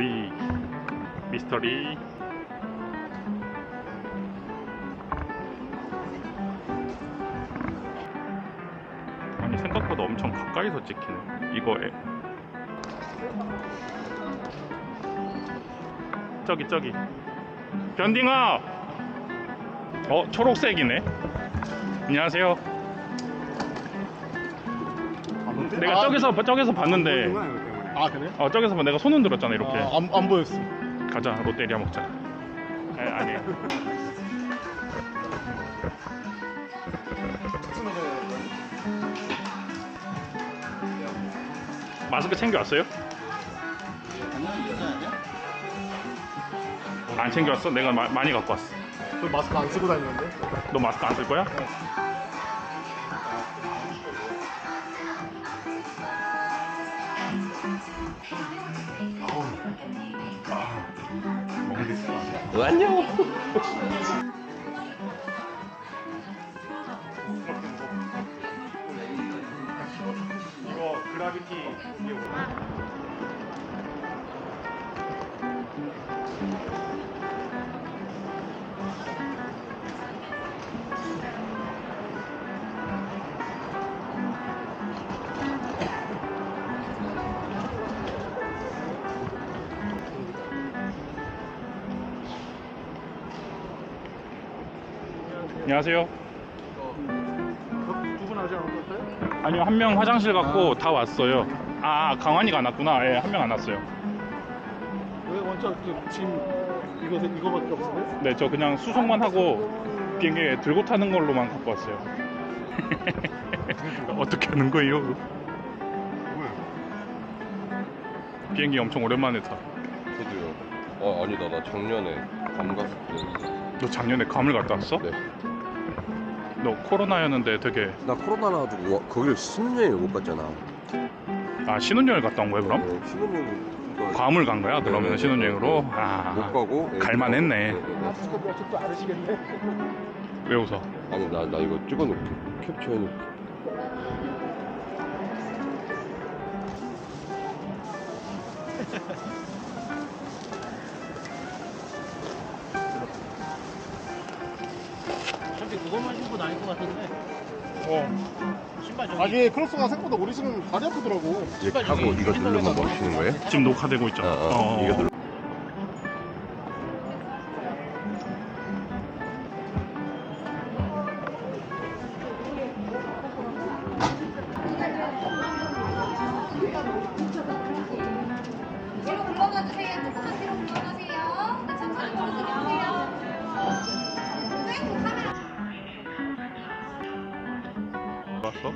리 미스터 리. 아니 생각보다 엄청 가까이서 찍히네 이거에 저기 저기. 견딩아 어 초록색이네. 안녕하세요. 내가 아, 저기서 저기서 봤는데 아 그래? 어 저기서 봐 내가 손 흔들었잖아 이렇게 아, 안, 안 보였어. 가자 롯데리아 먹자 에, 아니 마스크 챙겨왔어요? 안 챙겨왔어? 내가 마- 많이 갖고 왔어 그 마스크 안 쓰고 다니는데? 너 마스크 안 쓸 거야? 안녕. 이거 그라비티 이게 안녕하세요. 두 분 아직 안 오셨어요? 아니요 한 명 화장실 갔고 다 왔어요. 아 강환이가 안 왔구나. 예, 한 명 안 왔어요. 왜그 지금 이거 이거밖에 없어요? 네, 저 그냥 수송만 하고 비행기에 들고 타는 걸로만 갖고 왔어요. 어떻게 하는 거예요? 비행기 엄청 오랜만에 타. 저도요. 어 아니다 나 작년에 감 갔을 때. 너 작년에 감을 갔다 왔어? 네. 너 코로나였는데 되게 나 코로나 나가지고 와, 거기를 신혼여행을 못 갔잖아. 아 신혼여행 갔다 온 거야 그럼? 네, 신혼여행 괌을 간 거야 그러면 네네네. 신혼여행으로? 못 아 가고. 예, 갈만했네. 네 네네. 마스크 몇집도 아시겠네? 왜 웃어? 아니 나 나 이거 찍어놓게 캡처해놓게. 다닐 것 같은데 어. 신발 저기 아니 크로스가 생각보다 우리 신으면 다리 아프더라고. 하고 이거 누르면 멈추는 거예요? 지금 녹화되고 있잖아. 어, 어. 이거 눌러. 뒤 왔어?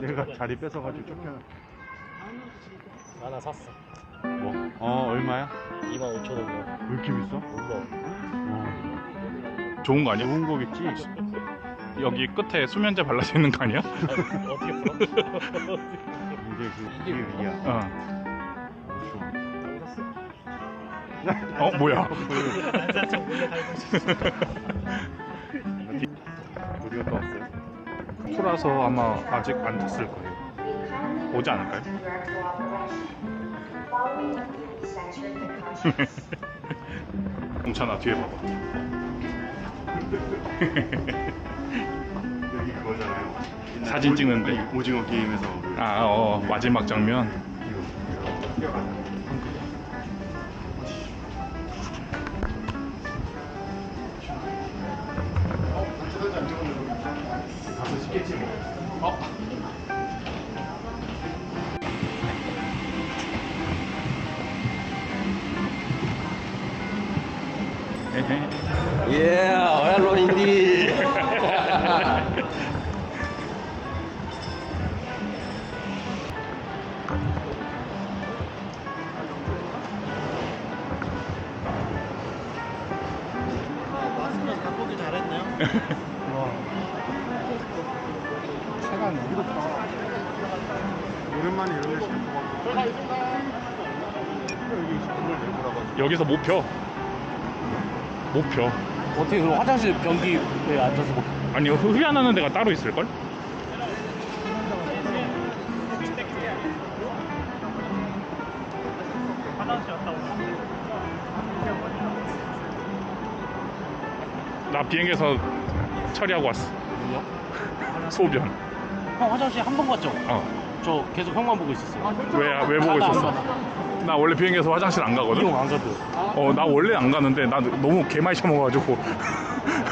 내가 자리 뺏어가지고 쫓겨. 하나 샀어 뭐? 어 얼마야? 2만 5천 원이야 왜 이렇게 비싸? 몰라 어. 좋은 거 아니야? 좋은 거겠지. 여기 끝에 수면제 발라져 있는 거 아니야? 어떻게 풀어? 이제 그 이게 위야. 어. 어 뭐야? 난사청 갈고 있었어 우리가 또 왔어요. 코라서 아마 아직 안 탔을 거예요. 오지 않을까요? 공찬아 뒤에 봐봐. 여기 그거잖아요. 사진 찍는데. 오징어 게임에서 그 아, 어, 마지막 장면. 가서 예, 헬로 인디. 와. 차가 너무 좋다. 오랜만에 이런 데 시킬 것 같고. 여기 건물 내부라가지고. 여기서 못 펴. 못 펴. 어떻게 그럼 화장실 변기에 앉아서 못 아니 그 흡입 안 하는 데가 따로 있을걸? 나 비행기에서 처리하고 왔어. 요 소변. 형 화장실 한 번 갔죠? 어. 저 계속 형만 보고 있었어요. 왜, 왜 보고 나도 안 있었어? 가나. 나 원래 비행기에서 화장실 안 가거든? 이용 안 가도 어, 나 원래 안 가는데 나 너무 개 많이 처먹어가지고.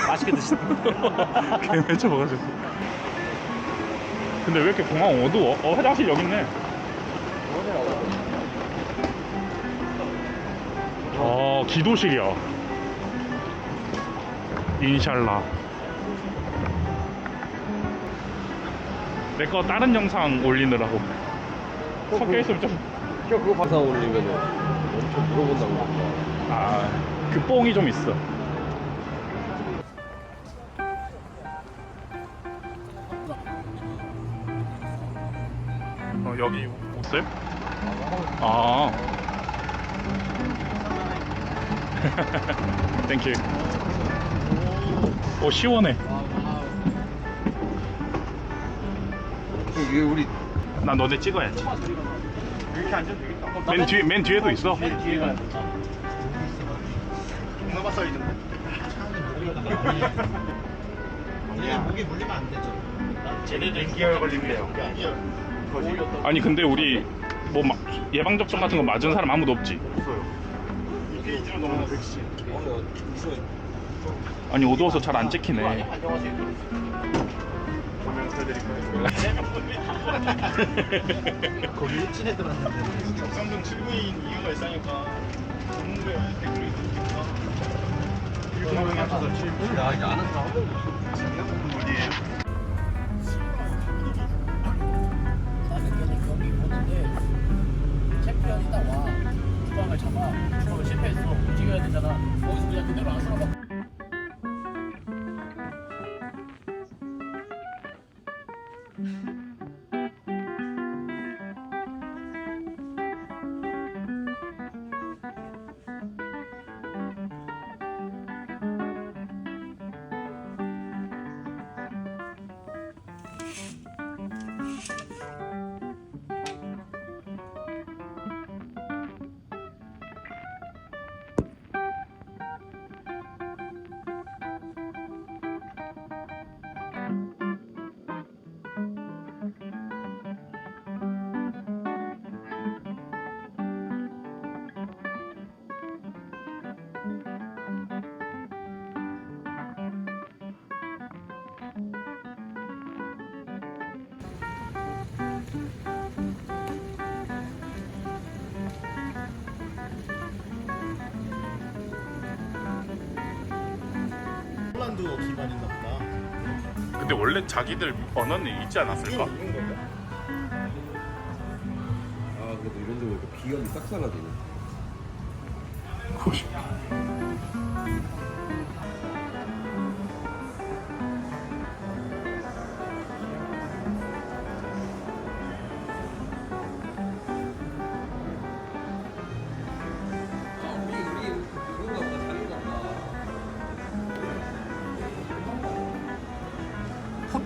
맛있게 드시네. 개 많이 처먹어가지고. 근데 왜 이렇게 공항 어두워? 어, 화장실 여기 있네. 어, 기도실이야. 인샬라. 내 거 다른 영상 올리느라고. 섞여 있으면 좀. 형 그거 바사 올리면은 엄청 물어본다고. 아, 그 뽕이 좀 있어. 어, 여기 없어요? 아. 땡큐. 오, 시원해. 이게 우리 난 너네 찍어야지. 이렇게 앉아도 되겠다. 맨 뒤에, 맨 뒤에도 있어. 제일 뒤에 가야 돼. 동남아 사이즈인데. 목에 물리면 안 되죠. 쟤네들 연기열 걸린대요. 거지? 아니, 근데 우리 뭐 마- 예방 접종 같은 거 맞은 사람 아무도 없지. 없어요. 이 페이지로 넘으면 백신. 아니, 어두워서 잘 안 찍히네. 조명 써드릴까요? 거기 일진 애들 왔는데. 적상동 7구인 이유가 있으니까 전문가에 댓글이 있으니까 명이 합쳐서 7구. 야 이제 아는 사람. 어디에요? 폴란드 기반인가 보다. 근데 원래 자기들 언어는 있지 않았을까? 아 그래도 이런 데 보니까 비염이 싹 사라지네.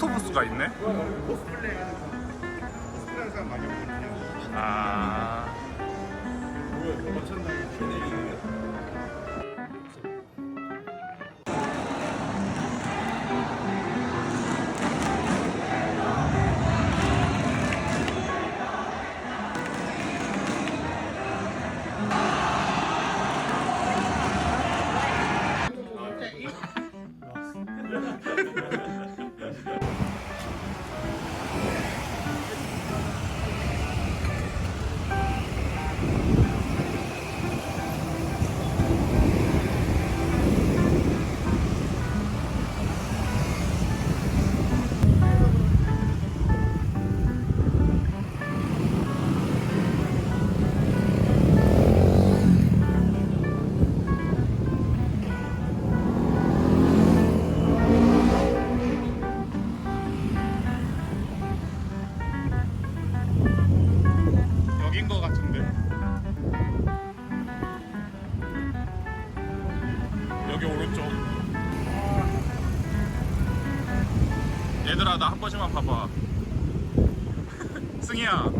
포토부스가 있네? 코스플레이 하는 사람 많이 오거든요. 아. 뭐야, 어쩐다니 쟤네리. 여긴 여기 오른쪽. 얘들아 나 한 번씩만 봐봐. 승희야